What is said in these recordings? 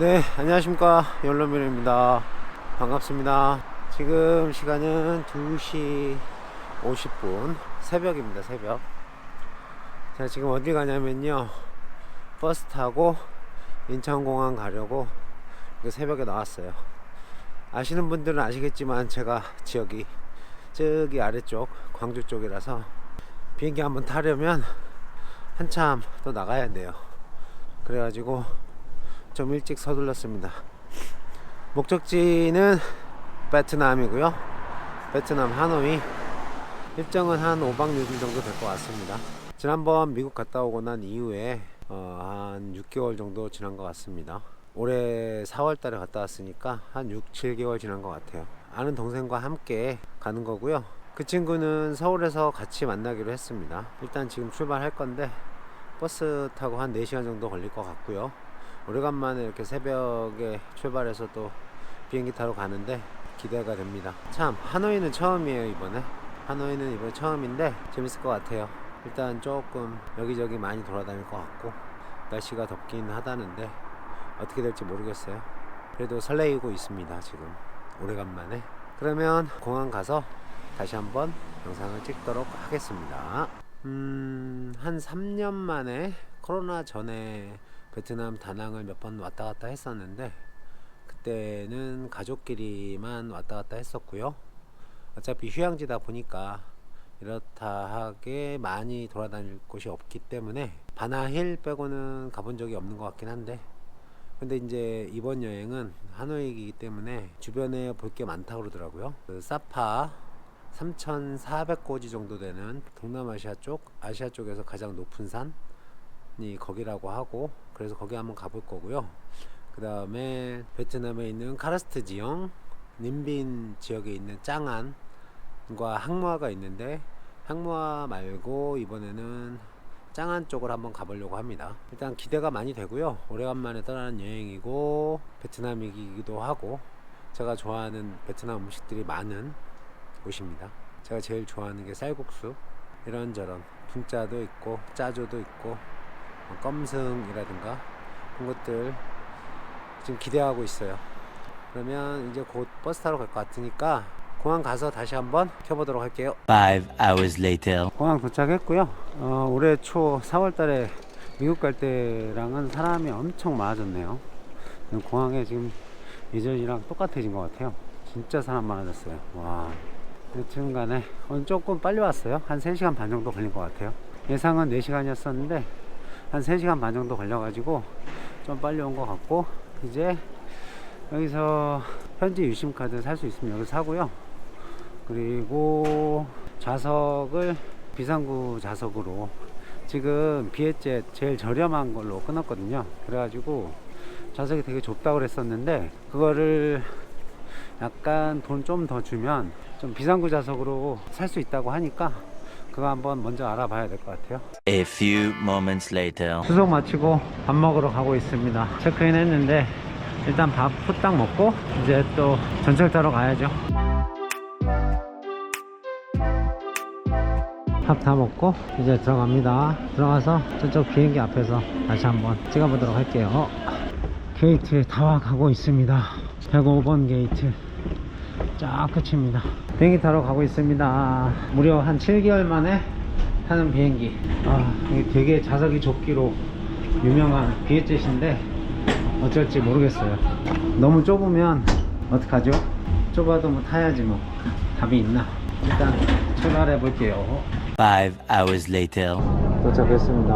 네, 안녕하십니까. 연로미입니다 반갑습니다. 지금 시간은 2시 50분. 새벽입니다, 새벽. 제가 지금 어디 가냐면요. 버스 타고 인천공항 가려고 새벽에 나왔어요. 아시는 분들은 아시겠지만 제가 지역이 저기 아래쪽, 광주 쪽이라서 비행기 한번 타려면 한참 또 나가야 돼요. 그래가지고 좀 일찍 서둘렀습니다. 목적지는 베트남이고요. 베트남 하노이. 일정은 한 5박 6일 정도 될 것 같습니다. 지난번 미국 갔다 오고 난 이후에 어, 한 6개월 정도 지난 것 같습니다. 올해 4월 달에 갔다 왔으니까 한 6, 7개월 지난 것 같아요. 아는 동생과 함께 가는 거고요. 그 친구는 서울에서 같이 만나기로 했습니다. 일단 지금 출발할 건데 버스 타고 한 4시간 정도 걸릴 것 같고요. 오래간만에 이렇게 새벽에 출발해서 또 비행기 타러 가는데 기대가 됩니다. 참 하노이는 처음이에요 이번에. 하노이는 이번에 처음인데 재밌을 것 같아요. 일단 조금 여기저기 많이 돌아다닐 것 같고 날씨가 덥긴 하다는데 어떻게 될지 모르겠어요. 그래도 설레이고 있습니다 지금 오래간만에. 그러면 공항 가서 다시 한번 영상을 찍도록 하겠습니다. 음, 한 3년 만에 코로나 전에 베트남 다낭을 몇 번 왔다 갔다 했었는데 그때는 가족끼리만 왔다 갔다 했었고요. 어차피 휴양지다 보니까 이렇다 하게 많이 돌아다닐 곳이 없기 때문에 바나힐 빼고는 가본 적이 없는 것 같긴 한데 근데 이제 이번 여행은 하노이이기 때문에 주변에 볼 게 많다 그러더라고요. 그 사파 3,400고지 정도 되는 동남아시아 쪽, 아시아 쪽에서 가장 높은 산이 거기라고 하고 그래서 거기 한번 가볼 거고요. 그 다음에 베트남에 있는 카라스트 지형, 님빈 지역에 있는 짱안과 항모아가 있는데 항모아 말고 이번에는 짱안 쪽을 한번 가보려고 합니다. 일단 기대가 많이 되고요. 오래간만에 떠나는 여행이고 베트남이기도 하고 제가 좋아하는 베트남 음식들이 많은 곳입니다. 제가 제일 좋아하는 게 쌀국수 이런저런 분짜도 있고 짜조도 있고 뭐 껌승이라든가 그런 것들 지금 기대하고 있어요. 그러면 이제 곧 버스 타러 갈 것 같으니까 공항 가서 다시 한번 켜보도록 할게요. Five hours later. 공항 도착했고요. 어, 올해 초 4월달에 미국 갈 때랑은 사람이 엄청 많아졌네요. 공항에 지금 예전이랑 똑같아진 것 같아요. 진짜 사람 많아졌어요. 와. 여튼간에 오늘 조금 빨리 왔어요. 한 3시간 반 정도 걸린 것 같아요. 예상은 4시간이었었는데 한 3시간 반 정도 걸려가지고 좀 빨리 온 것 같고 이제 여기서 현지 유심카드 살 수 있으면 여기 사고요. 그리고 좌석을 비상구 좌석으로 지금 비엣젯 제일 저렴한 걸로 끊었거든요. 그래가지고 좌석이 되게 좁다고 그랬었는데 그거를 약간 돈 좀 더 주면 좀 비상구 좌석으로 살 수 있다고 하니까 그거 한번 먼저 알아봐야 될 것 같아요. A few moments later. 수속 마치고 밥 먹으러 가고 있습니다. 체크인 했는데 일단 밥 후딱 먹고 이제 또 전철 타러 가야죠. 밥 다 먹고 이제 들어갑니다. 들어가서 저쪽 비행기 앞에서 다시 한번 찍어보도록 할게요. 게이트 다 와 가고 있습니다. 105번 게이트 쫙 끝입니다. 비행기 타러 가고 있습니다. 무려 한 7개월 만에 타는 비행기. 아, 이게 되게 좌석이 좁기로 유명한 비엣젯인데 어쩔지 모르겠어요. 너무 좁으면 어떡하죠? 좁아도 뭐 타야지 뭐. 답이 있나? 일단 출발해 볼게요. Hours later. 도착했습니다.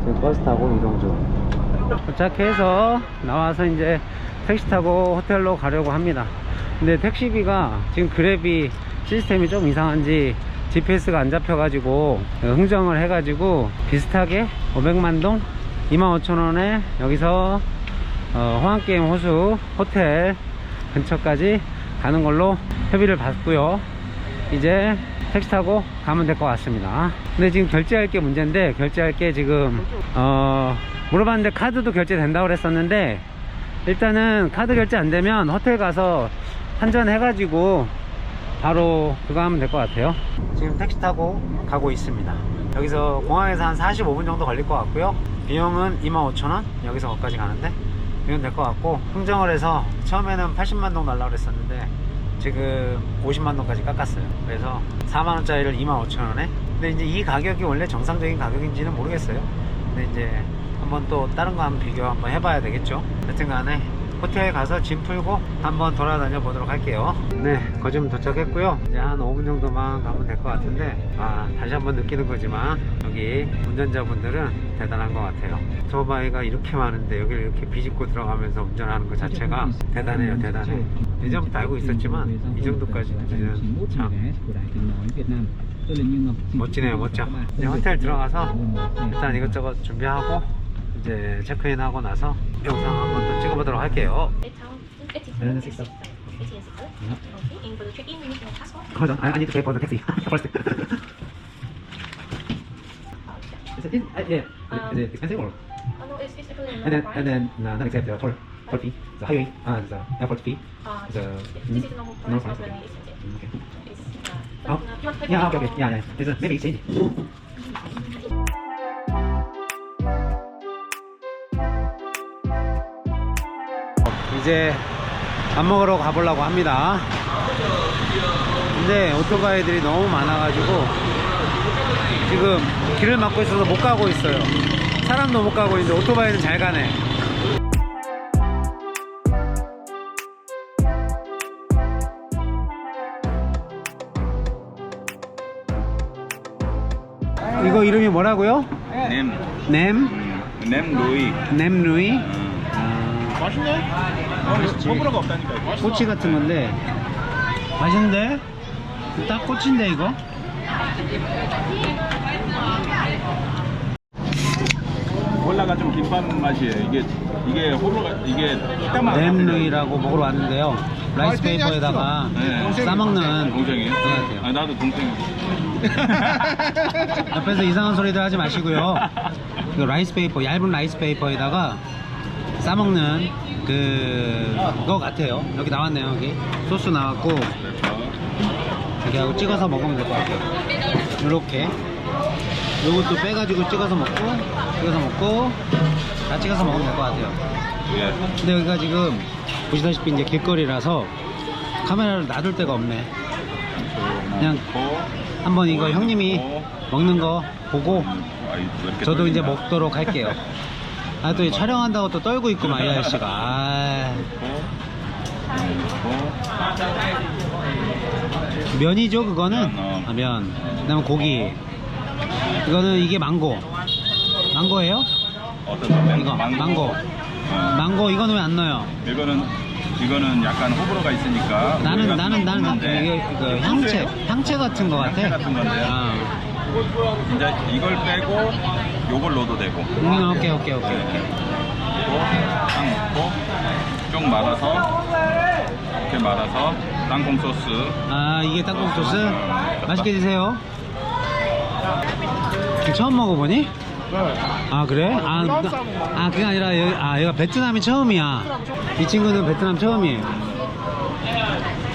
지금 버스 타고 이동 중. 도착해서 나와서 이제 택시 타고 호텔로 가려고 합니다. 근데 택시비가 지금 그랩이 시스템이 좀 이상한지 GPS가 안 잡혀가지고 흥정을 해가지고 비슷하게 500만 동 25,000원에 여기서 어, 호황게임 호수 호텔 근처까지 가는 걸로 협의를 받고요. 이제 택시 타고 가면 될 것 같습니다. 근데 지금 결제할 게 문제인데 결제할 게 지금 어 물어봤는데 카드도 결제 된다고 그랬었는데 일단은 카드 결제 안 되면 호텔 가서 한전 해가지고 바로 그거 하면 될 것 같아요. 지금 택시 타고 가고 있습니다. 여기서 공항에서 한 45분 정도 걸릴 것 같고요. 비용은 25,000원 여기서 거기까지 가는데 이건 될 것 같고 흥정을 해서 처음에는 80만 동 날라 그랬었는데 지금 50만 동까지 깎았어요. 그래서 4만 원짜리를 2만 5천 원에. 근데 이제 이 가격이 원래 정상적인 가격인지는 모르겠어요. 근데 이제 한번 또 다른 거 한번 비교 한번 해봐야 되겠죠. 여튼 간에 호텔 가서 짐 풀고 한번 돌아다녀 보도록 할게요. 네, 거점 도착했고요. 이제 한 5분 정도만 가면 될 것 같은데, 아, 다시 한번 느끼는 거지만, 여기 운전자분들은 대단한 것 같아요. 오토바이가 이렇게 많은데, 여기를 이렇게 비집고 들어가면서 운전하는 것 자체가 대단해요, 대단해. 예전부터 알고 있었지만, 이 정도까지는 참 멋지네요, 멋져. 이제 호텔 들어가서 일단 이것저것 준비하고, 이제 체크인하고 나서 영상 한번 더 찍어보도록 할게요. Eight six. Eighteen six. Okay. And for the check-in, you need your passport. Hold on, I, I need to pay for the taxi first. is it, uh, yeah, is it expensive or? Oh no, it's, it's actually And then, normal and price. then uh, not except the toll, toll fee, the highway, uh, the airport fee. Uh, the this is the normal normal price price, of okay. the expensive. Mm, Okay. It's, uh, Oh, but, uh, not yeah, okay, okay, yeah, yeah. It's a, maybe exchange. 이제 밥 먹으러 가보려고 합니다. 근데 오토바이들이 너무 많아가지고 지금 길을 막고 있어서 못 가고 있어요. 사람도 못 가고 있는데 오토바이는 잘 가네. 이거 이름이 뭐라고요? Nem, 냄? nem Louis. 냄루이? 맛있네. 호불호가 없다니까. 꼬치 같은 건데 맛있는데? 딱 꼬치인데 이거? 몰라가 좀 김밥 맛이에요. 이게 이게 호불호가 이게 식당 맛. 냄루이라고 먹으러 왔는데요 라이스 페이퍼에다가 네. 싸먹는 동생이에요? 것 같아요 아 나도 동생. 옆에서 이상한 소리들 하지 마시고요 이거 라이스 페이퍼 얇은 라이스 페이퍼에다가 싸먹는 그거 같아요. 여기 나왔네요 여기. 소스 나왔고. 여기 하고 찍어서 먹으면 될 것 같아요. 이렇게. 요것도 빼가지고 찍어서 먹고 찍어서 먹고 다 찍어서 먹으면 될 것 같아요. 예. 근데 여기가 지금 보시다시피 이제 길거리라서 카메라를 놔둘 데가 없네. 그냥 한번 이거 형님이 먹는 거 보고 저도 이제 먹도록 할게요 아 또 촬영한다고 또 떨고 있구만 이 아저씨가 아, 면이죠 그거는 어. 아, 면 그다음에 고기 이거는 이게 망고 망고예요? 어떤 건데? 이거 망고 어. 망고 이거는 왜 안 넣어요? 이거는 이거는 약간 호불호가 있으니까. 나는 우리가 나는 나는 이게 그 향채 향채 같은 거 같아. 향채 같은 건데요? 아. 이제 이걸 빼고 요걸 넣어도 되고. 음 오케이 오케이 오케이 오케이. 그리고 딱 넣고 쭉 말아서 이렇게 말아서 땅콩 소스. 아 이게 땅콩 소스 맛있게 드세요. 처음 먹어보니? 아 그래? 아, 나- 아 그게 아니라 여기, 아 얘가 베트남이 처음이야. 이 친구는 베트남 처음이에요.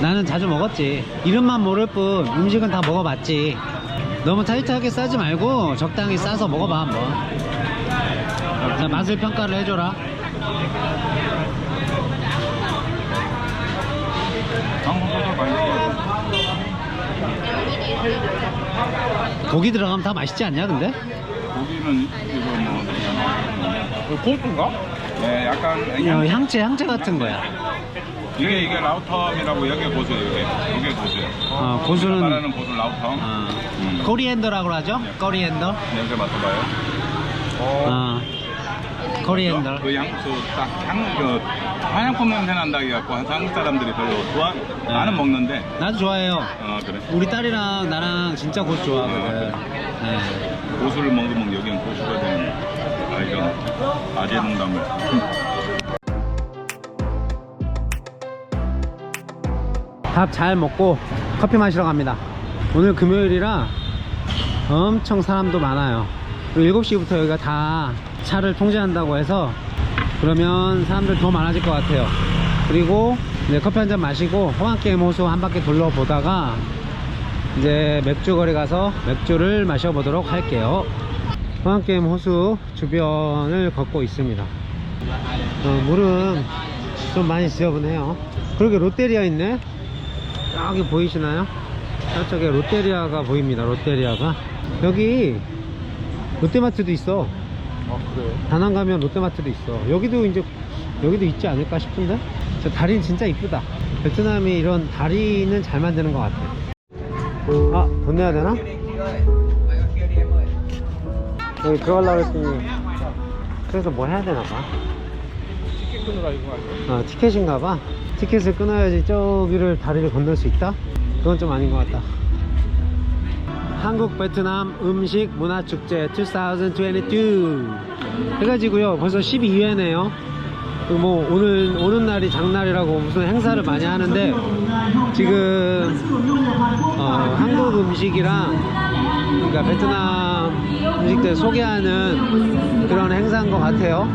나는 자주 먹었지. 이름만 모를 뿐 음식은 다 먹어봤지. 너무 타이트하게 싸지 말고 적당히 싸서 먹어봐 한번. 자 맛을 평가를 해줘라. 고기 들어가면 다 맛있지 않냐 근데? 고기는 이거 뭐 고수인가? 네, 약간 어, 향채 향채 같은 거야. 이게 이게 라우텀이라고 여기 고수예요. 이게 이게 고수예요. 어, 우리가 고수는 말하는 고수 라우텀. 어, 음. 코리앤더라고 하죠? 코리앤더. 냄새 맡아봐요. 어, 코리앤더. 그 향수 딱향그 화장품 냄새 난다 해갖고 한국 사람들이 별로 좋아 나는 먹는데 나도 좋아해요. 어 그래 우리 딸이랑 나랑 진짜 고수 좋아하거든. 네. 고수를 먹으면 여기는 고수가 되는 아 이런 아재 농담을 밥 잘 먹고 커피 마시러 갑니다. 오늘 금요일이라 엄청 사람도 많아요. 그리고 7시부터 여기가 다 차를 통제한다고 해서 그러면 사람들 더 많아질 것 같아요. 그리고 이제 커피 한 잔 마시고 호황게임 호수 한 바퀴 둘러보다가 이제 맥주 거리 가서 맥주를 마셔보도록 할게요. 호황게임 호수 주변을 걷고 있습니다. 어, 물은 좀 많이 지저분해요. 그러게 롯데리아 있네. 여기 보이시나요? 저쪽에 롯데리아가 보입니다. 롯데리아가 여기 롯데마트도 있어. 아 그래요? 다낭 가면 롯데마트도 있어. 여기도 이제 여기도 있지 않을까 싶은데. 저 다리는 진짜 이쁘다. 베트남이 이런 다리는 잘 만드는 것 같아. 아, 돈 내야 되나? 여기 들어가려고 했더니 그래서 뭐 해야 되나 봐. 티켓 끊으라 이거? 아, 티켓인가 봐. 티켓을 끊어야지 저기를 다리를 건널 수 있다? 그건 좀 아닌 것 같다. 한국 베트남 음식 문화 축제 2022 해가지고요. 벌써 12회네요. 뭐 오늘 오는 날이 장날이라고 무슨 행사를 많이 하는데 지금 어, 한국 음식이랑 그러니까 베트남 음식들 소개하는 그런 행사인 것 같아요.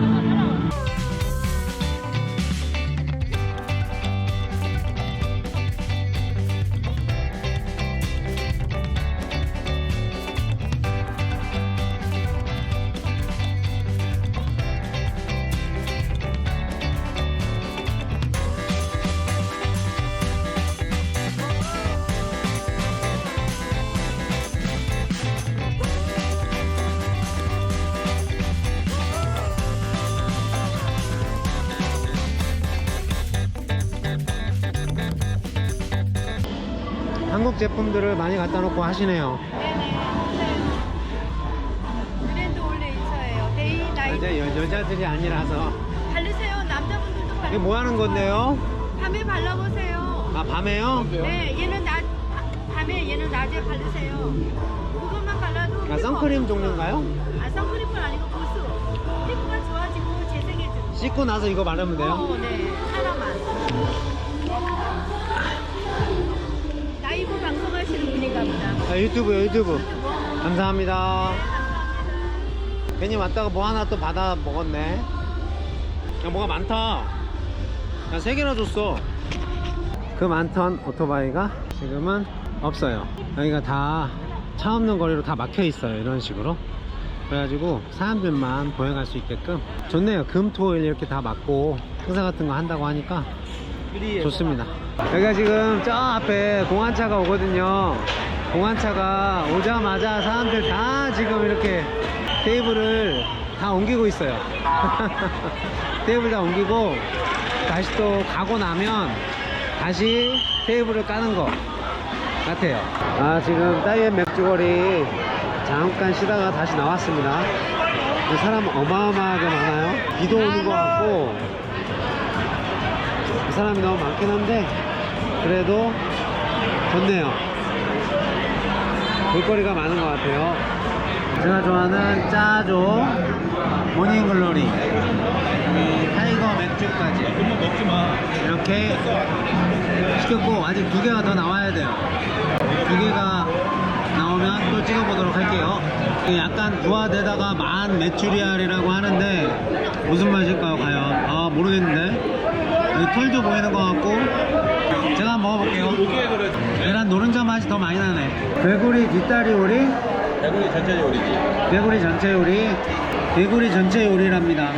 제품들을 많이 갖다 놓고 하시네요. 브랜드 원래 있어요. 데이 나이 이제 여, 여자들이 아니라서 바르세요. 남자분들도 이게 바르. 뭐 하는 건데요? 밤에 발라보세요. 아 밤에요? 네, 얘는 낮 밤에 얘는 낮에 바르세요. 그것만 발라도 아 선크림 종류인가요? 아 선크림은 아니고 보습. 피부가 좋아지고 재생해주고. 씻고 나서 이거 바르면 돼요? 어, 네, 하나만. 아, 유튜브 유튜브. 감사합니다. 괜히 왔다가 뭐 하나 또 받아 먹었네. 야 뭐가 많다. 야 세 개나 줬어. 그 많던 오토바이가 지금은 없어요. 여기가 다 차 없는 거리로 다 막혀 있어요 이런 식으로. 그래가지고 사람들만 보행할 수 있게끔. 좋네요. 금토일 이렇게 다 막고 행사 같은 거 한다고 하니까 좋습니다. 여기가 지금 저 앞에 공안차가 오거든요. 공안차가 오자마자 사람들 다 지금 이렇게 테이블을 다 옮기고 있어요. 테이블 다 옮기고 다시 또 가고 나면 다시 테이블을 까는 것 같아요. 아, 지금 따이엔 맥주거리 잠깐 쉬다가 다시 나왔습니다. 사람 어마어마하게 많아요. 비도 오는 것 같고 사람이 너무 많긴 한데 그래도 좋네요 볼거리가 많은 것 같아요. 제가 좋아하는 짜조 모닝글로리 이 타이거 맥주까지. 이렇게 시켰고 아직 두 개가 더 나와야 돼요. 두 개가 나오면 또 찍어보도록 할게요. 약간 부화되다가 만 메추리알이라고 하는데 무슨 맛일까요 과연? 아 모르겠는데. 털도 보이는 것 같고 한번 먹어볼게요 그래. 계란 노른자 맛이 더 많이 나네 개구리 뒷다리 요리 대구리 전체 요리지. 개구리 전체 요리 개구리 전체 요리랍니다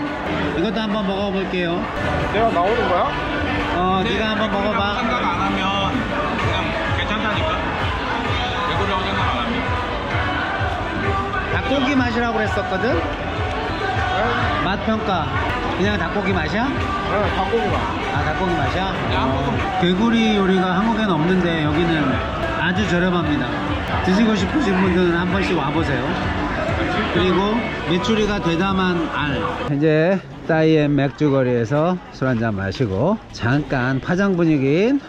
이것도 한번 먹어볼게요 내가 나오는 거야? 어 네가 한번 먹어봐 생각 안 하면 그냥 괜찮다니까. 대구리라고 생각 안 하면. 닭고기 맛이라고 그랬었거든? 맛 평가 그냥 닭고기 맛이야? 네, 닭고기 맛. 아 닭고기 맛이야? 야. 개구리 요리가 한국에는 없는데 여기는 아주 저렴합니다 드시고 싶으신 분들은 한 번씩 와보세요 그리고 메추리가 대담한 알 이제 따이엔 맥주거리에서 술 한잔 마시고 잠깐 파장 분위기인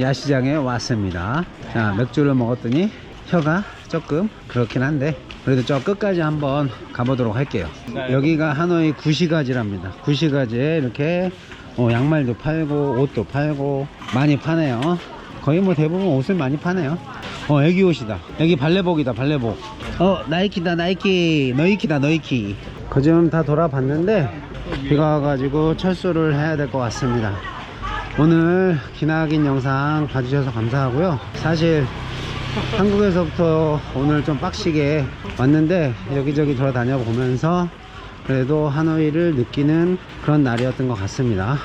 야시장에 왔습니다 자 맥주를 먹었더니 혀가 조금 그렇긴 한데 그래도 저 끝까지 한번 가보도록 할게요. 여기가 하노이 구시가지랍니다. 구시가지에 이렇게 어, 양말도 팔고 옷도 팔고 많이 파네요. 거의 뭐 대부분 옷을 많이 파네요. 어 애기 옷이다. 여기 발레복이다 발레복. 어 나이키다 나이키. 너이키다 너이키. 그점 다 돌아봤는데 비가 와가지고 철수를 해야 될 것 같습니다. 오늘 기나긴 영상 봐주셔서 감사하고요. 사실 한국에서부터 오늘 좀 빡시게 왔는데 여기저기 돌아다녀 보면서 그래도 하노이를 느끼는 그런 날이었던 것 같습니다.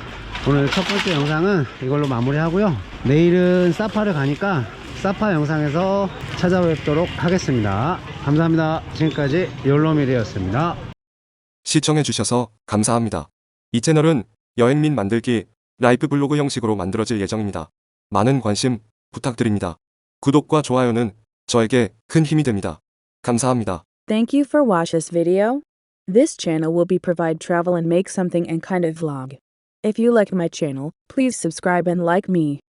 오늘 첫 번째 영상은 이걸로 마무리 하고요. 내일은 사파를 가니까 사파 영상에서 찾아뵙도록 하겠습니다. 감사합니다. 지금까지 욜로밀이었습니다. 시청해주셔서 감사합니다. 이 채널은 여행 민 만들기 라이프 블로그 형식으로 만들어질 예정입니다. 많은 관심 부탁드립니다. 구독과 좋아요는 저에게 큰 힘이 됩니다. 감사합니다. Thank you for watch this video. This channel will be provide travel and make something and kind of vlog. If you like my channel, please subscribe and like me.